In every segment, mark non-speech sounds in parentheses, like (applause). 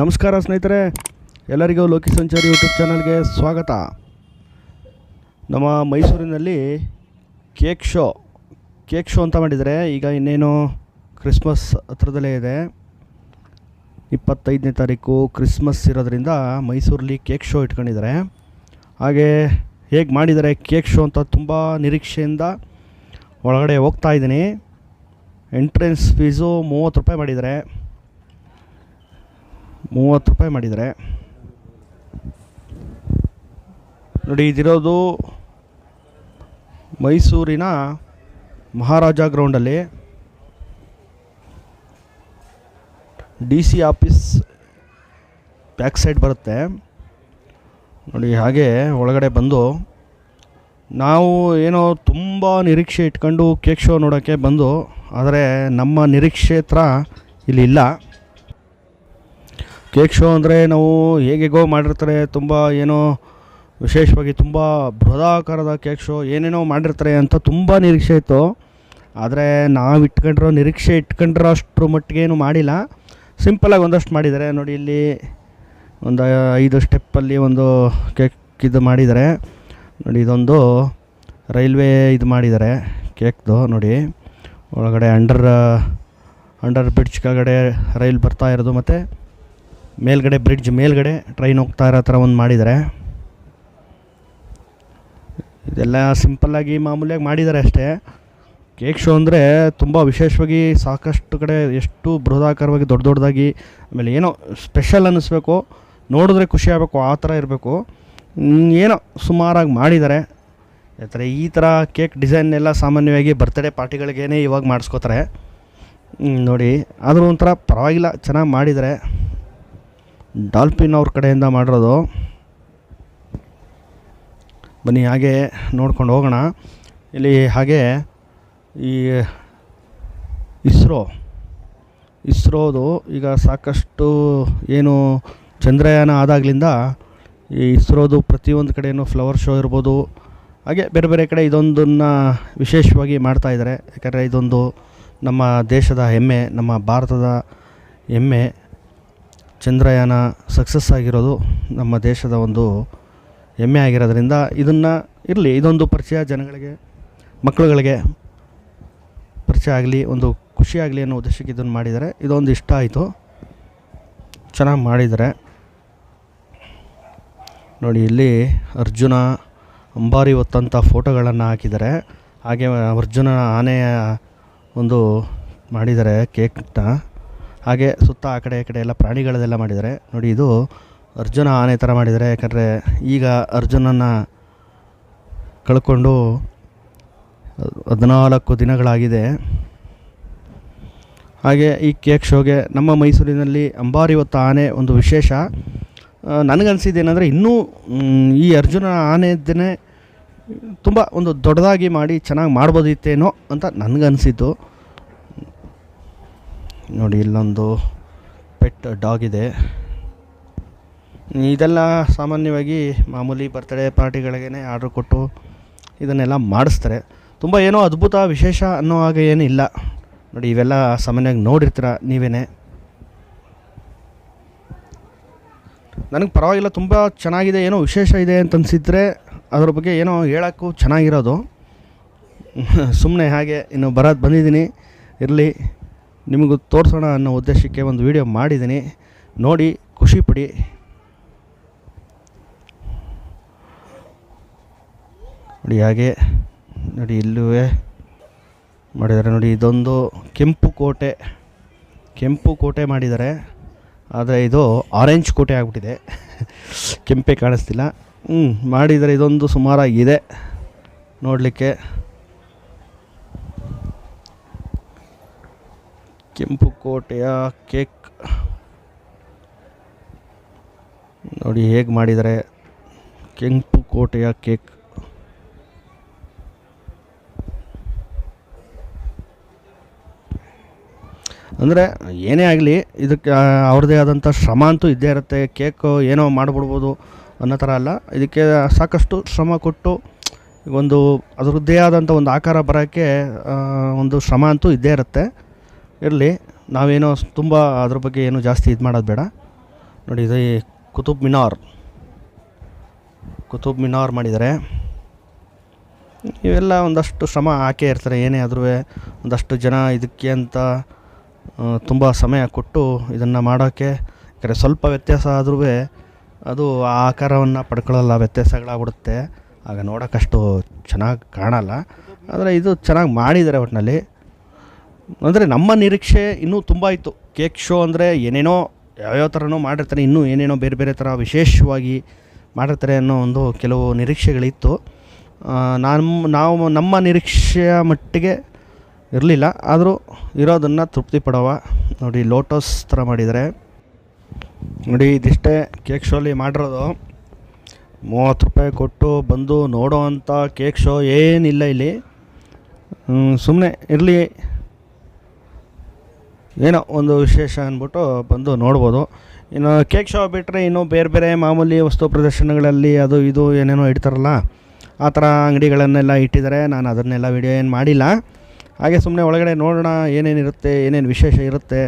ನಮಸ್ಕಾರ ಸ್ನೇಹಿತರೆ, ಎಲ್ಲರಿಗೂ ಲೋಕಿ ಸಂಚಾರಿ ಯೂಟ್ಯೂಬ್ ಚಾನಲ್ಗೆ ಸ್ವಾಗತ. ನಮ್ಮ ಮೈಸೂರಿನಲ್ಲಿ ಕೇಕ್ ಶೋ ಕೇಕ್ ಶೋ ಅಂತ ಮಾಡಿದರೆ ಈಗ ಇನ್ನೇನು ಕ್ರಿಸ್ಮಸ್ ಹತ್ರದಲ್ಲೇ ಇದೆ. ಇಪ್ಪತ್ತೈದನೇ ತಾರೀಕು ಕ್ರಿಸ್ಮಸ್ ಇರೋದರಿಂದ ಮೈಸೂರಲ್ಲಿ ಕೇಕ್ ಶೋ ಇಟ್ಕೊಂಡಿದ್ದಾರೆ. ಹಾಗೆ ಹೇಗೆ ಮಾಡಿದ್ದಾರೆ ಕೇಕ್ ಶೋ ಅಂತ ತುಂಬ ನಿರೀಕ್ಷೆಯಿಂದ ಒಳಗಡೆ ಹೋಗ್ತಾ ಇದ್ದೀನಿ. ಎಂಟ್ರೆನ್ಸ್ ಫೀಸು ಮೂವತ್ತು ರೂಪಾಯಿ ಮಾಡಿದ್ದಾರೆ. ಮೂವತ್ತು ರೂಪಾಯಿ ಮಾಡಿದ್ದಾರೆ ನೋಡಿ, ಇದಿರೋದು ಮೈಸೂರಿನ ಮಹಾರಾಜ ಗ್ರೌಂಡಲ್ಲಿ D C office back side ಬರುತ್ತೆ. ನೋಡಿ, ಹಾಗೆ ಒಳಗಡೆ ಬಂದು ನಾವು ಏನೋ ತುಂಬ ನಿರೀಕ್ಷೆ ಇಟ್ಕೊಂಡು ಕೇಕ್ ಶೋ ನೋಡೋಕ್ಕೆ ಬಂದು, ಆದರೆ ನಮ್ಮ ನಿರೀಕ್ಷೆ ಹತ್ರ ಇಲ್ಲಿ ಇಲ್ಲ. ಕೇಕ್ ಶೋ ಅಂದರೆ ನಾವು ಹೇಗೆಗೋ ಮಾಡಿರ್ತಾರೆ, ತುಂಬ ಏನೋ ವಿಶೇಷವಾಗಿ ತುಂಬ ಬೃಹದಾಕಾರದ ಕೇಕ್ ಶೋ ಏನೇನೋ ಮಾಡಿರ್ತಾರೆ ಅಂತ ತುಂಬ ನಿರೀಕ್ಷೆ ಇತ್ತು. ಆದರೆ ನಾವು ಇಟ್ಕೊಂಡಿರೋ ನಿರೀಕ್ಷೆ ಇಟ್ಕೊಂಡಿರೋ ಅಷ್ಟರ ಮಟ್ಟಿಗೆ ಏನು ಮಾಡಿಲ್ಲ ಸಿಂಪಲಾಗಿ ಒಂದಷ್ಟು ಮಾಡಿದ್ದಾರೆ. ನೋಡಿ, ಇಲ್ಲಿ ಒಂದು ಐದು ಸ್ಟೆಪ್ಪಲ್ಲಿ ಒಂದು ಕೇಕ್ ಇದು ಮಾಡಿದ್ದಾರೆ. ನೋಡಿ, ಇದೊಂದು ರೈಲ್ವೆ ಇದು ಮಾಡಿದ್ದಾರೆ ಕೇಕ್ದು. ನೋಡಿ, ಒಳಗಡೆ ಅಂಡರ್ ಅಂಡರ್ ಬ್ರಿಡ್ಜ್ ಕೆಳಗಡೆ ರೈಲ್ ಬರ್ತಾ ಇರೋದು ಮತ್ತು ಮೇಲ್ಗಡೆ ಬ್ರಿಡ್ಜ್ ಮೇಲ್ಗಡೆ ಟ್ರೈನ್ ಹೋಗ್ತಾ ಇರೋ ಥರ ಒಂದು ಮಾಡಿದ್ದಾರೆ ಇದೆಲ್ಲ ಸಿಂಪಲ್ಲಾಗಿ ಮಾಮೂಲಿಯಾಗಿ ಮಾಡಿದ್ದಾರೆ ಅಷ್ಟೇ. ಕೇಕ್ ಶೋ ಅಂದರೆ ತುಂಬ ವಿಶೇಷವಾಗಿ ಸಾಕಷ್ಟು ಕಡೆ ಎಷ್ಟು ಬೃಹದಾಕಾರವಾಗಿ ದೊಡ್ಡ ದೊಡ್ಡದಾಗಿ, ಆಮೇಲೆ ಏನೋ ಸ್ಪೆಷಲ್ ಅನ್ನಿಸ್ಬೇಕು ನೋಡಿದ್ರೆ ಖುಷಿ ಆಗಬೇಕು, ಆ ಥರ ಇರಬೇಕು. ಏನೋ ಸುಮಾರಾಗಿ ಮಾಡಿದ್ದಾರೆ ಯಾಕಂದರೆ ಈ ಥರ ಕೇಕ್ ಡಿಸೈನ್ ಎಲ್ಲ ಸಾಮಾನ್ಯವಾಗಿ ಬರ್ತ್ಡೇ ಪಾರ್ಟಿಗಳಿಗೇನೆ ಇವಾಗ ಮಾಡಿಸ್ಕೋತಾರೆ. ನೋಡಿ, ಆದರೂ ಒಂಥರ ಪರವಾಗಿಲ್ಲ, ಚೆನ್ನಾಗಿ ಮಾಡಿದ್ದಾರೆ ಡಾಲ್ಫಿನ್ ಅವ್ರ ಕಡೆಯಿಂದ ಮಾಡಿರೋದು. ಬನ್ನಿ, ಹಾಗೆ ನೋಡ್ಕೊಂಡು ಹೋಗೋಣ. ಇಲ್ಲಿ ಹಾಗೆ ಈ ಇಸ್ರೋ, ಇಸ್ರೋದು ಈಗ ಸಾಕಷ್ಟು ಏನು ಚಂದ್ರಯಾನ ಆದಾಗಲಿಂದ ಈ ಇಸ್ರೋದು ಪ್ರತಿಯೊಂದು ಕಡೆಯೂ ಫ್ಲವರ್ ಶೋ ಇರ್ಬೋದು. ಹಾಗೆ ಬೇರೆ ಬೇರೆ ಕಡೆ ಇದೊಂದನ್ನು ವಿಶೇಷವಾಗಿ ಮಾಡ್ತಾಯಿದ್ದಾರೆ ಯಾಕಂದರೆ ಇದೊಂದು ನಮ್ಮ ದೇಶದ ಹೆಮ್ಮೆ, ನಮ್ಮ ಭಾರತದ ಹೆಮ್ಮೆ. ಚಂದ್ರಯಾನ ಸಕ್ಸಸ್ ಆಗಿರೋದು ನಮ್ಮ ದೇಶದ ಒಂದು ಹೆಮ್ಮೆ ಆಗಿರೋದ್ರಿಂದ ಇದನ್ನು ಇರಲಿ, ಇದೊಂದು ಪರಿಚಯ ಜನಗಳಿಗೆ, ಮಕ್ಕಳುಗಳಿಗೆ ಪರಿಚಯ ಆಗಲಿ, ಒಂದು ಖುಷಿಯಾಗಲಿ ಅನ್ನೋ ಉದ್ದೇಶಕ್ಕೆ ಇದನ್ನು ಮಾಡಿದ್ದಾರೆ. ಇದೊಂದು ಇಷ್ಟ ಆಯಿತು. ಚೆನ್ನಾಗಿ ಮಾಡಿದ್ದಾರೆ. ನೋಡಿ, ಇಲ್ಲಿ ಅರ್ಜುನ ಅಂಬಾರಿ ಹೊತ್ತಂಥ ಫೋಟೋಗಳನ್ನು ಹಾಕಿದ್ದಾರೆ. ಹಾಗೆ ಅರ್ಜುನ ಆನೆಯ ಒಂದು ಮಾಡಿದ್ದಾರೆ ಕೇಕ್ನ. ಹಾಗೆ ಸುತ್ತ ಆ ಕಡೆ ಈ ಕಡೆ ಎಲ್ಲ ಪ್ರಾಣಿಗಳದೆಲ್ಲ ಮಾಡಿದ್ದಾರೆ. ನೋಡಿ, ಇದು ಅರ್ಜುನ ಆನೆ ಥರ ಮಾಡಿದ್ದಾರೆ. ಯಾಕಂದರೆ ಈಗ ಅರ್ಜುನನ ಕಳ್ಕೊಂಡು ಹದಿನಾಲ್ಕು ದಿನಗಳಾಗಿದೆ. ಹಾಗೆ ಈ ಕೇಕ್ ಶೋಗೆ ನಮ್ಮ ಮೈಸೂರಿನಲ್ಲಿ ಅಂಬಾರಿ ಹೊತ್ತ ಆನೆ ಒಂದು ವಿಶೇಷ. ನನಗನ್ಸಿದ್ದೇನೆಂದರೆ ಇನ್ನೂ ಈ ಅರ್ಜುನ ಆನೆದನ್ನೇ ತುಂಬ ಒಂದು ದೊಡ್ಡದಾಗಿ ಮಾಡಿ ಚೆನ್ನಾಗಿ ಮಾಡ್ಬೋದಿತ್ತೇನೋ ಅಂತ ನನಗನ್ಸಿದ್ದು ನೋಡಿ, ಇಲ್ಲೊಂದು ಪೆಟ್ ಡಾಗ್ ಇದೆ. ಇದೆಲ್ಲ ಸಾಮಾನ್ಯವಾಗಿ ಮಾಮೂಲಿ ಬರ್ತ್ಡೇ ಪಾರ್ಟಿಗಳಿಗೇ ಆರ್ಡ್ರ್ ಕೊಟ್ಟು ಇದನ್ನೆಲ್ಲ ಮಾಡಿಸ್ತಾರೆ. ತುಂಬ ಏನೋ ಅದ್ಭುತ, ವಿಶೇಷ ಅನ್ನೋ ಹಾಗೆ ಏನಿಲ್ಲ. ನೋಡಿ, ಇವೆಲ್ಲ ಸಾಮಾನ್ಯವಾಗಿ ನೋಡಿರ್ತೀರ ನೀವೇ ನನಗೆ ಪರವಾಗಿಲ್ಲ, ತುಂಬ ಚೆನ್ನಾಗಿದೆ, ಏನೋ ವಿಶೇಷ ಇದೆ ಅಂತ ಅನಿಸಿದ್ರೆ ಅದ್ರ ಬಗ್ಗೆ ಏನೋ ಹೇಳೋಕ್ಕೂ ಚೆನ್ನಾಗಿರೋದು. (laughs) ಸುಮ್ಮನೆ ಹಾಗೆ, ಇನ್ನು ಬರೋದು ಬಂದಿದ್ದೀನಿ. ಇರಲಿ. ನಿಮಗೂ ತೋರಿಸೋಣ ಅನ್ನೋ ಉದ್ದೇಶಕ್ಕೆ ಒಂದು ವಿಡಿಯೋ ಮಾಡಿದ್ದೀನಿ. ನೋಡಿ ಖುಷಿಪಡಿ ನೋಡಿ ಹಾಗೆ, ನೋಡಿ ಇಲ್ಲೂ ಮಾಡಿದ್ದಾರೆ. ನೋಡಿ, ಇದೊಂದು ಕೆಂಪು ಕೋಟೆ. ಕೆಂಪು ಕೋಟೆ ಮಾಡಿದ್ದಾರೆ. ಆದರೆ ಇದು ಆರೆಂಜ್ ಕೋಟೆ ಆಗಿಬಿಟ್ಟಿದೆ. ಕೆಂಪೇ ಕಾಣಿಸ್ತಿಲ್ಲ. ಹ್ಞೂ ಮಾಡಿದರೆ ಇದೊಂದು ಸುಮಾರಾಗಿದೆ. ನೋಡಲಿಕ್ಕೆ. ಕೆಂಪು ಕೋಟೆಯ ಕೇಕ್. ನೋಡಿ ಹೇಗೆ ಮಾಡಿದ್ದಾರೆ. ಕೆಂಪು ಕೋಟೆಯ ಕೇಕ್. ಅಂದರೆ ಏನೇ ಆಗಲಿ ಇದಕ್ಕೆ ಅವ್ರದ್ದೇ ಆದಂಥ ಶ್ರಮ ಅಂತೂ ಇದ್ದೇ ಇರುತ್ತೆ. ಕೇಕು ಏನೋ ಮಾಡಿಬಿಡ್ಬೋದು ಅನ್ನೋ ಥರ ಅಲ್ಲ. ಇದಕ್ಕೆ ಸಾಕಷ್ಟು ಶ್ರಮ ಕೊಟ್ಟು ಒಂದು ಅದರದ್ದೇ ಆದಂಥ ಒಂದು ಆಕಾರ ಬರೋಕ್ಕೆ ಒಂದು ಶ್ರಮ ಅಂತೂ ಇದ್ದೇ ಇರುತ್ತೆ. ಇರಲಿ. ನಾವೇನೋ ತುಂಬ ಅದ್ರ ಬಗ್ಗೆ ಏನು ಜಾಸ್ತಿ ಇದು ಮಾಡೋದು ಬೇಡ. ನೋಡಿ, ಇದು ಕುತುಬ್ ಮಿನಾರ್. ಕುತುಬ್ ಮಿನಾರ್ ಮಾಡಿದ್ದಾರೆ ಇವೆಲ್ಲ ಒಂದಷ್ಟು ಶ್ರಮ ಹಾಕೇ ಇರ್ತಾರೆ. ಏನೇ ಆದ್ರೂ ಒಂದಷ್ಟು ಜನ ಇದಕ್ಕೆ ಅಂತ ತುಂಬ ಸಮಯ ಕೊಟ್ಟು ಇದನ್ನು ಮಾಡೋಕ್ಕೆ ಯಾಕಂದರೆ ಸ್ವಲ್ಪ ವ್ಯತ್ಯಾಸ ಆದ್ರೂ ಅದು ಆ ಆಕಾರವನ್ನು ಪಡ್ಕೊಳ್ಳಲ್ಲ, ವ್ಯತ್ಯಾಸಗಳಾಗ್ಬಿಡುತ್ತೆ. ಆಗ ನೋಡೋಕ್ಕಷ್ಟು ಚೆನ್ನಾಗಿ ಕಾಣಲ್ಲ. ಆದರೆ ಇದು ಚೆನ್ನಾಗಿ ಮಾಡಿದ್ದಾರೆ ಒಟ್ಟಿನಲ್ಲಿ ಅಂದರೆ ನಮ್ಮ ನಿರೀಕ್ಷೆ ಇನ್ನೂ ತುಂಬ ಇತ್ತು. ಕೇಕ್ ಶೋ ಅಂದರೆ ಏನೇನೋ ಯಾವ್ಯಾವ ಥರನೋ ಮಾಡಿರ್ತಾರೆ, ಇನ್ನೂ ಏನೇನೋ ಬೇರೆ ಬೇರೆ ಥರ ವಿಶೇಷವಾಗಿ ಮಾಡಿರ್ತಾರೆ ಅನ್ನೋ ಒಂದು ಕೆಲವು ನಿರೀಕ್ಷೆಗಳಿತ್ತು. ನಮ್ಮ ನಾವು ನಮ್ಮ ನಿರೀಕ್ಷೆಯ ಮಟ್ಟಿಗೆ ಇರಲಿಲ್ಲ. ಆದರೂ ಇರೋದನ್ನು ತೃಪ್ತಿ ಪಡೋವ. ನೋಡಿ, ಲೋಟಸ್ ಥರ ಮಾಡಿದರೆ ನೋಡಿ, ಇದಿಷ್ಟೇ ಕೇಕ್ ಶೋಲಿ ಮಾಡಿರೋದು. ಮೂವತ್ತು ರೂಪಾಯಿ ಕೊಟ್ಟು ಬಂದು ನೋಡೋ ಅಂಥ ಕೇಕ್ ಶೋ ಏನಿಲ್ಲ ಇಲ್ಲಿ. ಸುಮ್ಮನೆ ಇರಲಿ. ಏನೋ ಒಂದು ವಿಶೇಷ ಅಂದ್ಬಿಟ್ಟು ಬಂದು ನೋಡ್ಬೋದು. ಇನ್ನು ಕೇಕ್ ಶೋ ಬಿಟ್ಟರೆ ಇನ್ನೂ ಬೇರೆ ಬೇರೆ ಮಾಮೂಲಿ ವಸ್ತು ಪ್ರದರ್ಶನಗಳಲ್ಲಿ ಅದು ಇದು ಏನೇನೋ ಇಡ್ತಾರಲ್ಲ, ಆ ಥರ ಅಂಗಡಿಗಳನ್ನೆಲ್ಲ ಇಟ್ಟಿದ್ದಾರೆ. ನಾನು ಅದನ್ನೆಲ್ಲ ವಿಡಿಯೋ ಏನು ಮಾಡಿಲ್ಲ. ಹಾಗೆ ಸುಮ್ಮನೆ ಒಳಗಡೆ ನೋಡೋಣ ಏನೇನಿರುತ್ತೆ, ಏನೇನು ವಿಶೇಷ ಇರುತ್ತೆ.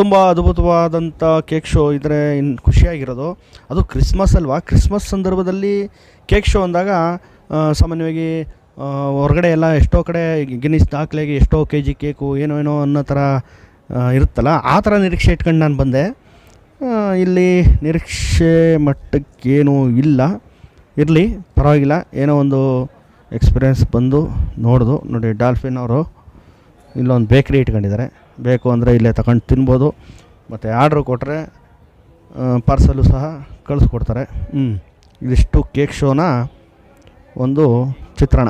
ತುಂಬ ಅದ್ಭುತವಾದಂಥ ಕೇಕ್ ಶೋ ಇದ್ದರೆ ಇನ್ನು ಖುಷಿಯಾಗಿರೋದು. ಅದು ಕ್ರಿಸ್ಮಸ್ ಅಲ್ವಾ? ಕ್ರಿಸ್ಮಸ್ ಸಂದರ್ಭದಲ್ಲಿ ಕೇಕ್ ಶೋ ಅಂದಾಗ ಸಾಮಾನ್ಯವಾಗಿ ಹೊರಗಡೆ ಎಲ್ಲ ಎಷ್ಟೋ ಕಡೆ ಗಿನ್ನಿಸ್ ದಾಖಲೆಗೆ ಎಷ್ಟೋ ಕೆ ಜಿ ಕೇಕು ಏನೋ ಏನೋ ಅನ್ನೋ ಥರ ಇರುತ್ತಲ್ಲ, ಆ ಥರ ನಿರೀಕ್ಷೆ ಇಟ್ಕೊಂಡು ನಾನು ಬಂದೆ. ಇಲ್ಲಿ ನಿರೀಕ್ಷೆ ಮಟ್ಟಕ್ಕೇನೂ ಇಲ್ಲ. ಇರಲಿ, ಪರವಾಗಿಲ್ಲ. ಏನೋ ಒಂದು ಎಕ್ಸ್ಪೀರಿಯೆನ್ಸ್ ಬಂದು ನೋಡ್ದು. ನೋಡಿ ಡಾಲ್ಫಿನ್ ಅವರು ಇಲ್ಲೊಂದು ಬೇಕ್ರಿ ಇಟ್ಕೊಂಡಿದ್ದಾರೆ. ಬೇಕು ಅಂದರೆ ಇಲ್ಲೇ ತಗೊಂಡು ತಿನ್ಬೋದು. ಮತ್ತು ಆರ್ಡ್ರ್ ಕೊಟ್ಟರೆ ಪಾರ್ಸಲು ಸಹ ಕಳಿಸ್ಕೊಡ್ತಾರೆ. ಹ್ಞೂ ಇದಿಷ್ಟು ಕೇಕ್ ಶೋನ ಒಂದು ಚಿತ್ರಣ.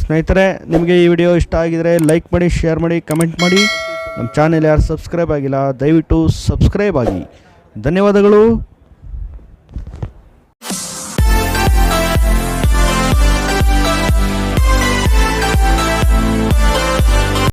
ಸ್ನೇಹಿತರೆ, ನಿಮಗೆ ಈ ವಿಡಿಯೋ ಇಷ್ಟ ಆಗಿದರೆ ಲೈಕ್ ಮಾಡಿ ಶೇರ್ ಮಾಡಿ ಕಮೆಂಟ್ ಮಾಡಿ. ನಮ್ಮ ಚಾನೆಲ್ ಯಾರು ಸಬ್ಸ್ಕ್ರೈಬ್ ಆಗಿಲ್ಲ, ದಯವಿಟ್ಟು ಸಬ್ಸ್ಕ್ರೈಬ್ ಆಗಿ. ಧನ್ಯವಾದಗಳು.